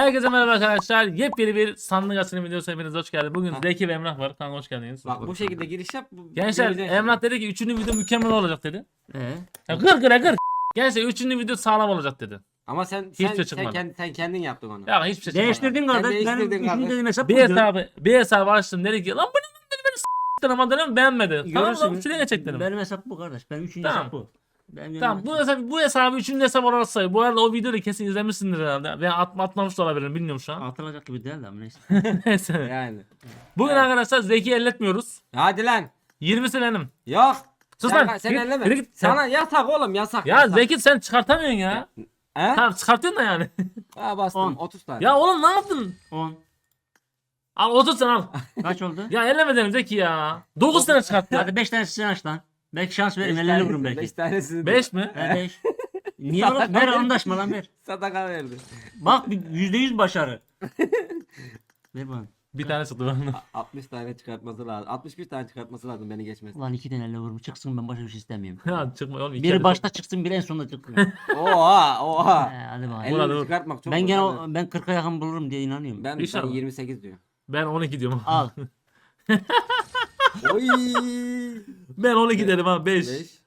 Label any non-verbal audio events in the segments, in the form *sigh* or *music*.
Herkese merhaba arkadaşlar. Yepyeni bir sandık açılım videosu hepiniz hoş geldiniz. Bugün Ha. Zeki ve Emrah var. Kanka hoş geldiniz. Bak bu şekilde giriş yap. bu- Gençler göreceksin. Emrah dedi ki üçüncü video mükemmel olacak dedi. Ee? Ya kır kır kır. Gençler üçüncü video sağlam olacak dedi. Ama sen sen, şey sen, çıkmadı. kendin, sen kendin yaptın onu. Ya hiçbir şey çıkmadı. Değiştirdin Sen kardeş. Benim değiştirdin üçüncü kardeş. dediğim hesap Bir buydu. hesabı, bir hesabı açtım dedi ki lan bu ne dedi beni s**tın ama dedim beğenmedi. Tamam lan Görürsün. şuraya çek dedim. Benim hesap bu kardeş. Benim üçüncü Tamam. hesap bu. Benim Tamam bu hesabı, bu hesabı üçüncü hesap olarak say. Bu arada o videoyu kesin izlemişsindir herhalde. Veya atma atmamış da olabilirim bilmiyorum şu an. Atılacak gibi değil de ama neyse. *laughs* Neyse. Yani. Bugün Evet. arkadaşlar Zeki elletmiyoruz. Hadi lan. 20'si benim. Yok. Sus sen, lan. Sen Git, elleme. git. Sana yasak oğlum yasak. Ya yasak. Zeki sen çıkartamıyorsun ya. He? Tamam çıkartıyorsun da yani. Ha bastım On. 30 tane. ya oğlum ne yaptın? 10. Al 30 sen al. Kaç oldu? ya elleme dedim Zeki ya. 9 tane çıkarttı. Hadi 5 tanesini aç lan. Belki şans verim. Beş vururum belki. Beş tanesini. 5 mi? He 5. *laughs* Niye oğlum? Ver anlaşma lan ver. Sadaka verdi. Bak bir yüzde yüz başarı. *laughs* ver bana. Bir tane çıktı bana. A- 60 tane çıkartması lazım. 61 tane çıkartması lazım beni geçmesi. Ulan iki tane elle vururum. Çıksın ben başka bir şey istemiyorum. *laughs* ya çıkma oğlum. iki Biri tane başta çıksın biri en sonunda çıksın. Oha oha. He, hadi bakalım. Ulan 50 dur. çıkartmak çok Ben zor gene o- ben 40'a yakın bulurum diye inanıyorum. ben, ben İnşallah. 28 diyor. Ben 12 diyorum. Al. Oy. Ben 12 dedim ha 5. 5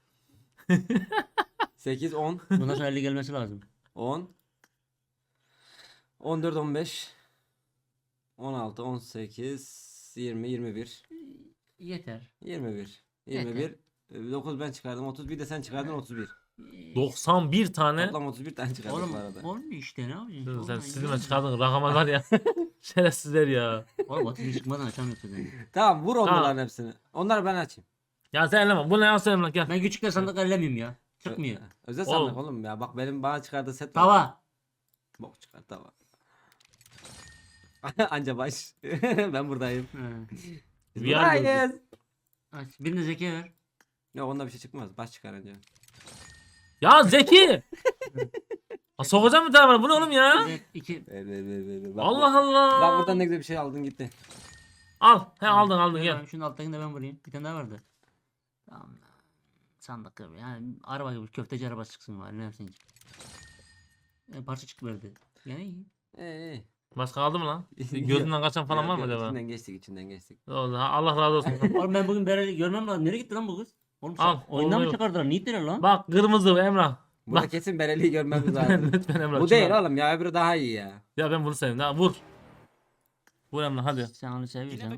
8 10 Bundan sonra 50 gelmesi lazım. 10 14 15 16 18 20 21 Yeter. 21 21 9 ben çıkardım 31 de sen çıkardın 31 91 tane. Toplam 31 tane çıkardık Oğlum bu arada. olmuyor işte ne yapacaksın? Dur, Sen Olmuyor. sizinle çıkardın rakama var ya. *laughs* Şerefsizler ya. Oğlum atını çıkmadan açamıyorsun beni. Tamam vur onların Tamam. hepsini. Onları ben açayım. Ya sen elleme. Bu ne ya sen elleme gel. Ben küçükler sandık ellemiyorum ya. Çıkmıyor. Özel Oğlum. sandık oğlum ya. Bak benim bana çıkardığı set var. Tava. Bok çıkar tava. *laughs* Anca baş. *laughs* ben buradayım. He. Biz Bir yer buradayız. Aç. Birine zeki ver. Yok onda bir şey çıkmaz. Baş çıkar anca. Ya Zeki. *laughs* Ha, sokacağım bir tane var. Bu ne oğlum ya? Bir, iki. Ver ver ver ver. ver. Bak, Allah Allah. Bak buradan ne güzel bir şey aldın gitti. Al. He aldın aldın gel. bana, Şunun alttakini de ben vurayım. Bir tane daha vardı. Tamam. Sandık gibi. Yani araba gibi köfteci arabası çıksın var. Ne yapsın? E, parça çıkıverdi. Yani iyi. Ee, ee. Başka kaldı mı lan? *laughs* Gözünden kaçan falan Yok, var mı yok, acaba? İçinden geçtik içinden geçtik. Oldu, Allah razı olsun. *laughs* Oğlum ben bugün Berel'i görmem lazım. Nereye gitti lan bu kız? Oğlum sen Al, oyundan mı oğlum. çıkardılar? Niye lan? Bak kırmızı Emrah. Burada Bak. kesin Bereli'yi görmemiz *laughs* lazım. Lütfen Emrah. Bu değil oğlum ya öbürü daha iyi ya. Ya ben bunu sevdim. Ha, vur. Vur Emrah hadi. Sen onu seviyorsan.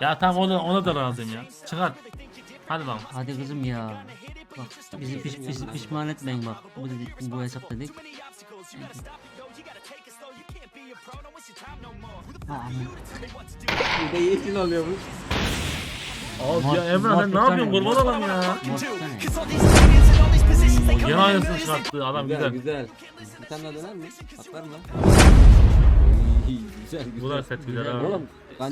Ya tamam ona, ona da razıyım ya. Çıkar. Hadi lan. Hadi kızım ya. Bak bizi piş, piş, pişman etmeyin bak. Bu, dedik, bu hesap dedik. Ha, aman. Bir de yeşil oluyormuş. Abi ya Emrah sen ne yapıyorsun kurban olayım ya. Gene aynısını çıkarttı adam Güzel güzel. güzel. Bir tane daha döner mi? Atlar mı? İyi, güzel güzel. Bu da set güzel ha. Oğlum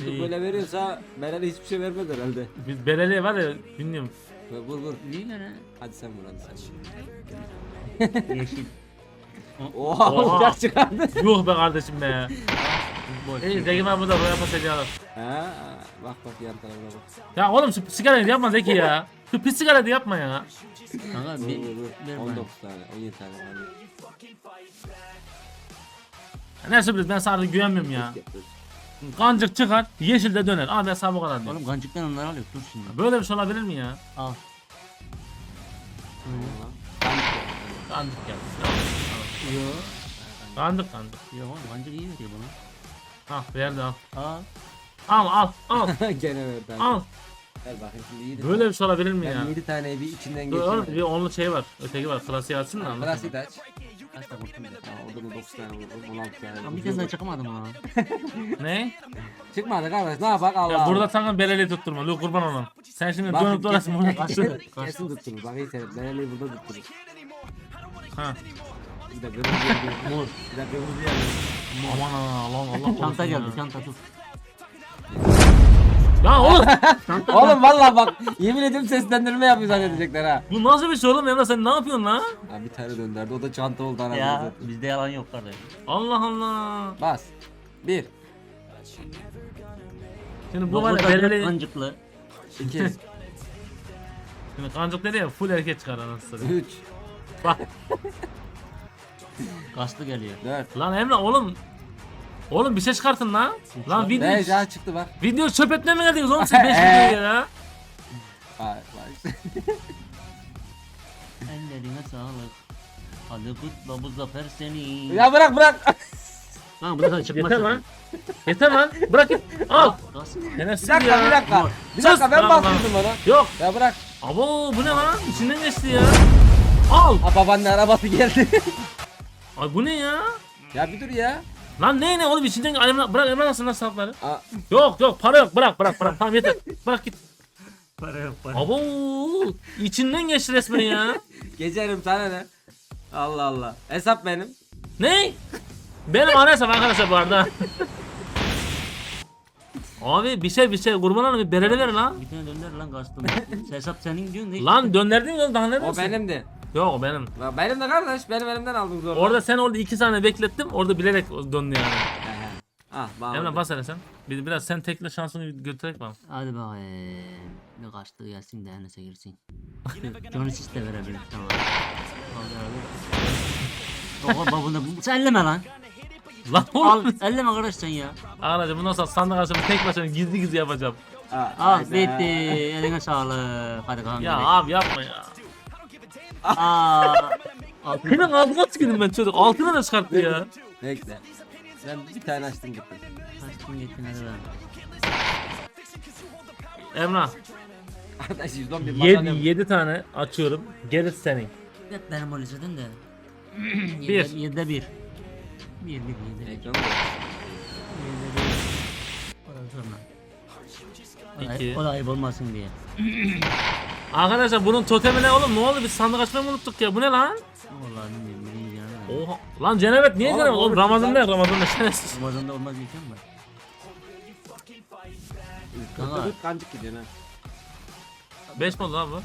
İyi. böyle veriyorsa Bereli hiçbir şey vermez herhalde. Biz belediye var ya bilmiyorum. Vur vur. Lan ha. Hadi sen vur hadi sen. Yeşil. *laughs* Oha, Oha. uçak çıkardı. Yuh be kardeşim be. Boş. İyi Zeki var burada buraya pas ediyorlar. Ha, bak bak yan tarafına bak. Ya oğlum şu sigarayı yapma Zeki ya. Şu pis sigarayı da yapma ya. Kanka bir, bana. 19 tane, 17 tane var. Ne sürpriz ben sana artık güvenmiyorum ya. Kancık çıkar yeşil de döner. Abi hesabı bu kadar diyor. Oğlum gancıktan onları alıyor. Dur şimdi. Böyle bir şey olabilir mi ya? Al. Kancık geldi. Yo. Kancık kancık. Yo oğlum gancık iyi veriyor bana. Ah verdi al. Al. Al al al *laughs* Gene verdi. abi. al. Gel bakayım şimdi 7 Böyle bir şey olabilir mi ya? Ben 7 tane bir içinden Dur oğlum bir geçiyorum. onlu şey var. Öteki var. Klasiği açsın da anlatayım. Klasiği de aç. Kaç da kurtuldu. Ya orada da 9 tane vurdum, 16 tane. Ama bir kez daha çakamadım ha. *laughs* Ne? Çıkmadı kardeş ne yapak Allah Ya Allah. burada sakın belediye tutturma. Lu kurban olam. Sen şimdi Bak, dönüp dolaşsın *laughs* burada. kesin, kesin tutturur. Bak iyi seyret. Bereli'yi burada tutturur. ha. Bir de kırmızı yanıyor. Mor. Bir de kırmızı yanıyor. Aman Allah Allah Allah. Çanta korusun geldi ya. çanta tut. Ya oğlum Çanta Oğlum valla bak yemin ediyorum seslendirme yapıyor zannedecekler ha. bu nasıl bir şey oğlum Emre sen ne yapıyorsun lan? Ha bir tane dönderdi o da çanta oldu anasını Ya satayım. bizde yalan yok kardeş. Allah Allah. Bas. 1 Şimdi bu var ya belediye. Kancıklı. 2 Şimdi kancık dedi ya full erkek çıkar anasını satayım. 3 Bak *laughs* Kaslı geliyor. 4. Lan Emre oğlum. Oğlum bir şey çıkartın lan. Lan video 5 daha çıktı bak. video çöp etmeye mi geldiniz oğlum siz *laughs* 5 videoya ya? Vay vay. *laughs* Ellerine sağlık. Hadi kutla bu zafer seni. ya bırak bırak. *laughs* Lan bu da çıkmaz. Yeter lan. Yeter lan. Bırak git. Al. Kaslı. Bir dakika bir ya. dakika. Dur. Bir dakika ben Tamam, bastırdım ona. Yok. Ya bırak. Abo bu ne lan? İçinden geçti ya. Al. Ha babanın arabası geldi. Ay bu ne ya? ya bir dur ya. Lan ne ne oğlum içinden Emre bırak Emre alsın lan sapları. Aa, Yok yok para yok bırak bırak bırak tamam yeter. Bırak git. Para yok para. Abo içinden geçti resmen ya. *laughs* geçerim sana ne? Allah Allah. Hesap benim. Ne? Benim ana hesap arkadaşlar bu arada. Abi bir şey bir şey kurban olayım bir bereli ver lan. Bir tane dönder lan kastım. Hesap senin diyorsun ne? Lan dönderdin mi daha ne O benimdi. Yok benim. Ya Benim de kardeş. Benim elimden aldın zorla. Orada sen orada iki saniye beklettim orada bilerek döndü yani. He he. Ah bağladım. Emre bas hele sen. Bir, biraz sen tekle şansını götürek bana. Hadi bakayım. Ne kaçtı gelsin de Enes'e girsin. Johnny Sis de verebilir tamam. Oha babını bu sen elleme lan. Lan Al oğlum. elleme kardeş sen ya. Arkadaşlar bundan sonra sandık açımı tek başına gizli gizli yapacağım. Ah, Al hayda. bitti. Eline sağlık. Hadi kalk. Ya abi yapma ya. Aa. Senin ağzına tükürdüm ben çocuk. Altına da çıkarttı ya. Bekle. Ben bir tane açtım gittim. Kaçtın gittin hadi lan. Emrah. Arkadaş 111 7, madalya. 7 tane açıyorum. Gerisi senin. Hep benim o listeden de. *clears throat* Bir. Yedide- Yedide bir. Bir bir yedi. Ekranı da. Ondan sonra. O da- İki. O da ayıp olmasın diye. *clears throat* Arkadaşlar bunun totemi ne oğlum? Ne oldu? Biz sandık açmayı mı unuttuk ya? Bu ne lan? Vallahi bilmiyorum. Yani. Oha. Lan cenabet niye Oğlum, cenabet? Oğlum Ramazan'da güzel. Ramazan'da şerefsiz. Ramazan'da olmaz diyeceğim ben. Kanka. Kancık gidiyor ha. 5 mi oldu lan bu? 5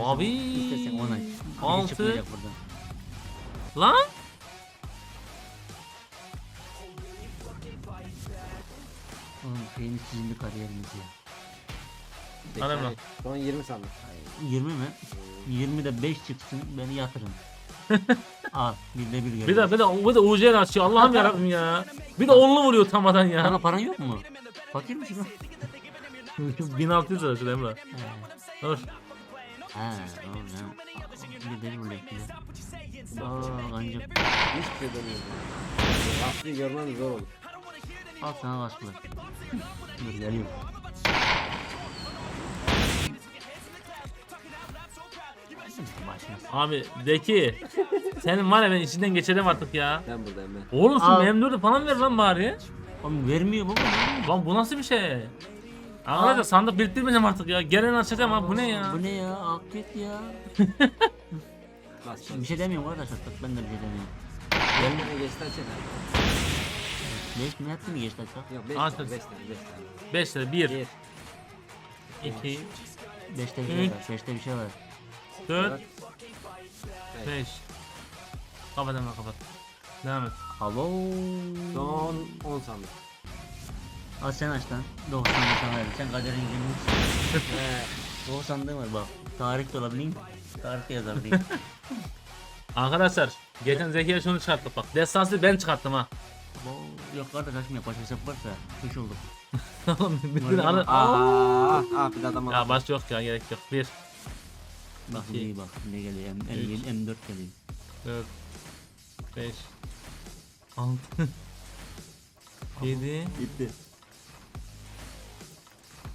oldu. Abi. İstersen on ay. Bir Altı. çıkmayacak buradan. Lan? Oğlum şeyimiz sizin kariyerimiz ya. Anam lan. Son 20 sandım. 20 mi? 20'de 5 çıksın beni yatırın. *laughs* Al bir de bir Bir görüyorum. de bir de bir de UC açıyor. Allah'ım yarabbim ya. Bir de onlu vuruyor tamadan ya. Kanka paran yok mu? Fakir misin lan? *laughs* 1600 lira şu Emre. Dur. Ha, tamam ya. Bir de bir vuruyor. Aa, kancık. Hiçbir şey demiyor. Aslı'yı görmem zor olur. Al sana kasklı. Dur geliyorum. Abi Deki. Senin var ya ben içinden geçerim artık ya. Ben buradayım ben. Oğlum şu Al. M4'ü falan ver lan bari. Oğlum vermiyor baba. Lan bu nasıl bir şey? Arkadaşlar sandık biriktirmeyeceğim artık ya. Gelen açacağım abi bu ne ya? Bu ne ya? Akit ya. Bas. Bir şey demiyorum arkadaşlar. Bak ben de bir şey demiyorum. Bir tane geçti açalım. 5 mi hepsi mi geçti açak? Yok 5 Aç, tane aç. 5 tane 5 tane. 5 lira 1, 1 2, 5'te bir şey var. 5'te bir şey var. 4, 5. Kapat hemen kapat. Devam et. Alo. Son 10 sandım. Al sen aç lan. 90 sana ver. Sen kaderin günü. *laughs* He. 90 var bak. Tarih de olabilir. Tarih de yazabilir. *laughs* Arkadaşlar geçen Zeki'ye şunu çıkarttık bak. Destansı ben çıkarttım ha. Yok kardeş açmıyor. Baş hesap varsa. Kuş olduk. *laughs* Oğlum bir mı? Aa, ah bir adam Ya baş yok ya gerek yok. 1, Bak iyi bak. Ne geliyor? M, M, Üç. M4 geliyor. 4, 5, 6, 7, Bitti.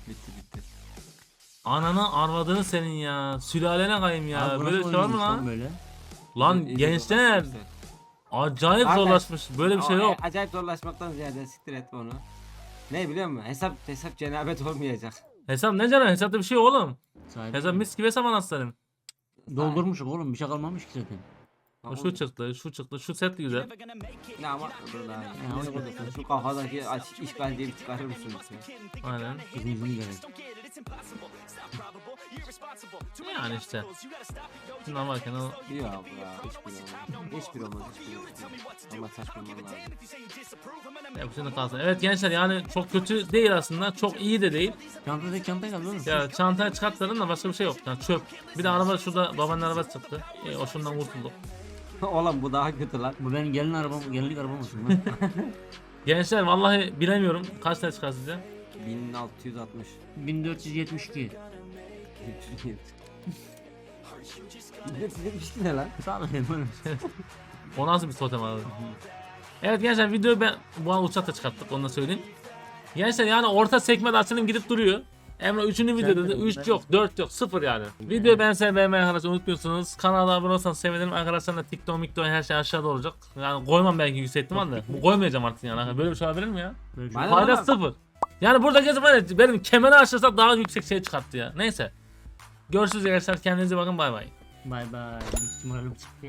Bitti bitti. Ananı arvadını senin ya. Sülalene kayayım ya. Abi bu Böyle nasıl şey var mı oyunmuş lan? Böyle. Lan İyi- iyi gençler zorlaşmışlar. acayip Abi- zorlaşmış. Böyle bir şey O, yok. e, Acayip zorlaşmaktan ziyade siktir etme onu. Ne biliyor musun? Hesap hesap cenabet olmayacak. Hesap ne canım? Hesapta bir şey yok oğlum. Sahibi. Hesap mis gibi hesap anaslarım. Doldurmuşuk oğlum. Bir şey kalmamış ki zaten. Şu çıktı, şu çıktı, şu set güzel. Ne ama dur. Ya, Ne o sıkıntı? Şu kafadaki aç işgalciyi bir çıkarır mısınız ya? Aynen. Kızın yüzünü görelim. Yani işte. Şundan varken o Yok ya hiçbir olmaz. Hiçbir olmaz hiçbir olmaz. Ama saçmalaman lazım. yapışını kalsın. Evet gençler yani çok kötü değil aslında. Çok iyi de değil. Çantadaki çantaya kaldı oğlum. Ya çantaya çıkartlarım da başka bir şey yok. Yani çöp. Bir de araba şurada babanın arabası çıktı. E, o şundan kurtulduk. *laughs* Oğlum bu daha kötü lan. Bu benim gelin arabam, gelinlik arabam olsun. *laughs* Gençler vallahi bilemiyorum. Kaç tane çıkar sizce? 1660. 1472. 1472 ne lan? Sanırım *laughs* oğlum. O nasıl bir totem abi? evet gençler videoyu ben bu an uçakta çıkarttık onu da söyleyeyim. Gençler yani orta sekme açılım gidip duruyor. Emre 3. videoda da 3 yok, 4 yok, 0 yani. Videoyu beğensen beğenmeyi arkadaşlar unutmuyorsunuz. Kanala abone olsanız sevinirim. Arkadaşlar da TikTok, mikto her şey aşağıda olacak. Yani koymam belki yükselttim anda. Koymayacağım artık yani. Böyle bir şey olabilir mi ya? Paylaş 0. Yani burada gezip ya benim kemeri aşırsak daha yüksek şey çıkarttı ya. Neyse. Görüşürüz arkadaşlar kendinize bakın bay bay. Bay bay. Moralim çıktı.